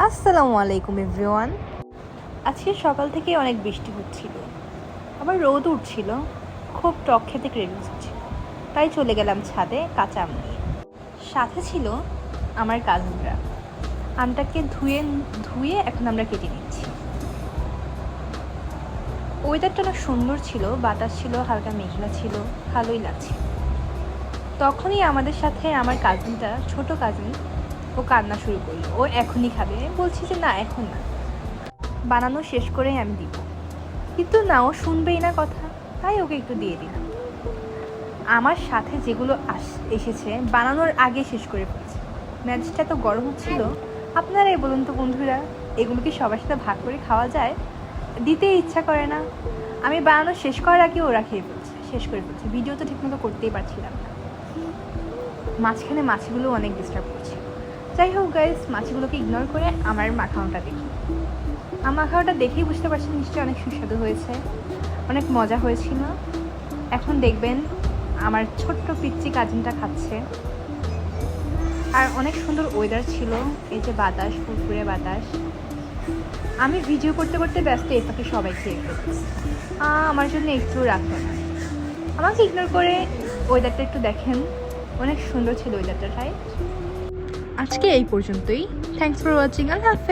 আসসালামু আলাইকুম, এভরিওয়ান। আজকে সকাল থেকে অনেক বৃষ্টি হচ্ছিল। আবার রোদ উঠছিল, খুব টক খেতে ক্রেভিংস হচ্ছিল। তাই চলে গেলাম ছাদে কাঁচা আম নিয়ে। সাথে ছিল আমার কাজিনরা আমটাকে ধুয়ে ধুয়ে এখন আমরা কেটে নিচ্ছি। ওয়েদারটা অনেক সুন্দর ছিল, বাতাস ছিল, হালকা মেঘলা ছিল, ভালোই লাগছিল তখনই আমাদের সাথে আমার কাজিনটা ছোট কাজিন ও কান্না শুরু করল। ও এখনই খাবে। আমি বলছি যে, না, এখন না। বানানো শেষ করেই আমি দিব। কিন্তু না, ও শুনবেই না কথা। তাই ওকে একটু দিয়ে দিলাম। আমার সাথে যেগুলো আস, এসেছে, বানানোর আগে শেষ করে ফেলছে। ম্যাচটা তো গরম হচ্ছিল। আপনারাই বলুন তো, বন্ধুরা, এগুলো কি সবার সাথে ভাগ করে খাওয়া যায়? দিতে ইচ্ছা করে না। আমি বানানো শেষ করার আগে ওরা খেয়ে ফেলছে, শেষ করে ফেলছে। ভিডিও তো ঠিকমতো করতেই পারছিলাম না। মাঝখানে মাছগুলো অনেক ডিস্টার্ব করছে যাই হোক গাইস মাছগুলোকে ইগনোর করে আমার মাখানোটা দেখি। আমার মাখানোটা দেখেই বুঝতে পারছেন নিশ্চয়ই অনেক সুস্বাদু হয়েছে, অনেক মজা হয়েছিল। এখন দেখবেন আমার ছোট্ট পিচ্চি কাজিনটা খাচ্ছে। আর অনেক সুন্দর ওয়েদার ছিল, এই যে বাতাস, ফুরফুরে বাতাস। আমি ভিডিও করতে করতে ব্যস্ত এ ফাঁকে সবাই খেয়ে আমার জন্য একটু রাখল না। আমাকে ইগনোর করে ওয়েদারটা একটু দেখেন। অনেক সুন্দর ছিল ওয়েদারটা রাইট আজকে এই পর্যন্তই। থ্যাংকস ফর ওয়াচিং আল্লাহ হাফেজ।